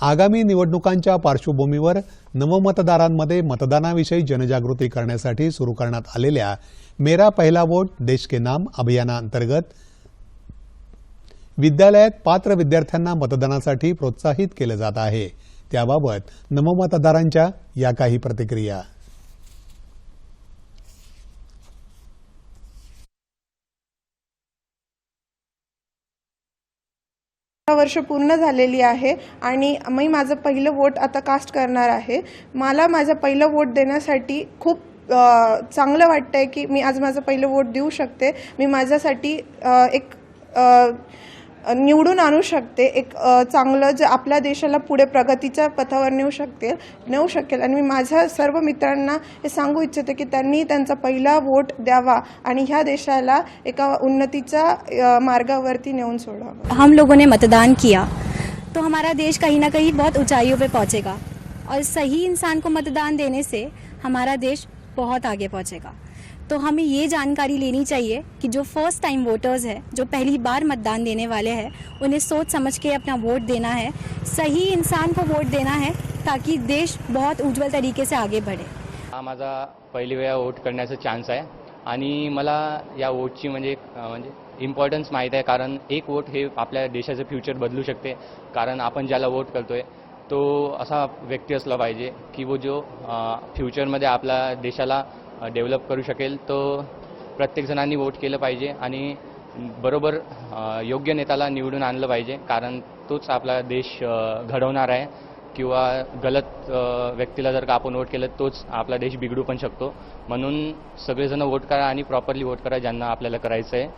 आगामी निवडणुकांच्या पार्श्वभूमीवर नवमतदारांमध्ये मतदानाविषयी जनजागृती करण्यासाठी सुरू करण्यात आलेल्या मेरा पहिला वोट देश के नाम अभियानाअंतर्गत विद्यालयात पात्र विद्यार्थ्यांना मतदानासाठी प्रोत्साहित केलं जात आहे. त्याबाबत नवमतदारांच्या या काही प्रतिक्रिया. वर्ष पूर्ण झालेली आहे आणि मी माझं पहिलं वोट आता कास्ट करणार आहे. मला माझं पहिलं वोट देण्यासाठी खूप चांगलं चांगलं वाटतंय की मी आज माझं पहिलं वोट देऊ शकते. मी माझ्यासाठी एक आ, निवडून आणू शकते. एक चांगलं जे आपल्या देशाला पुढे प्रगतीच्या पथावर नेऊ शकते नेऊ शकेल. आणि मी माझ्या सर्व मित्रांना हे सांगू इच्छिते की त्यांनी त्यांचा पहिला वोट द्यावा आणि ह्या देशाला एका उन्नतीच्या मार्गावरती नेऊन सोडावं. हम लोगों ने मतदान किया तो हमारा देश कहीं ना कहीं बहुत ऊंचाइयों पे पहुंचेगा। और सही इंसान को मतदान देने से हमारा देश बहुत आगे पहुंचेगा। तो हमें ये जानकारी लेनी चाहिए कि जो फर्स्ट टाइम वोटर्स है जो पहली बार मतदान देने वाले हैं उन्हें सोच समझ के अपना वोट देना है सही इंसान को वोट देना है ताकि देश बहुत उज्ज्वल तरीके से आगे बढ़े। हा माझा पहिली वेळा वोट करण्याचा चान्स आहे. आणि मला या वोटची म्हणजे म्हणजे इम्पॉर्टन्स माहीत आहे कारण एक वोट हे आपल्या देशाचं फ्युचर बदलू शकते. कारण आपण ज्याला वोट करतोय तो असा व्यक्ती असला पाहिजे की वो जो फ्युचरमध्ये आपल्या देशाला डेव्हलप करू शकेल तो प्रत्येक जणांनी वोट केलं पाहिजे आणि बरोबर योग्य नेत्याला निवडून आणलं पाहिजे कारण तोच आपला देश घडवणार आहे. किंवा गलत व्यक्तीला जर का आपण वोट केलं तोच आपला देश बिघडू पण शकतो. म्हणून सगळेजण वोट करा आणि प्रॉपरली वोट करा ज्यांना आपल्याला करायचं आहे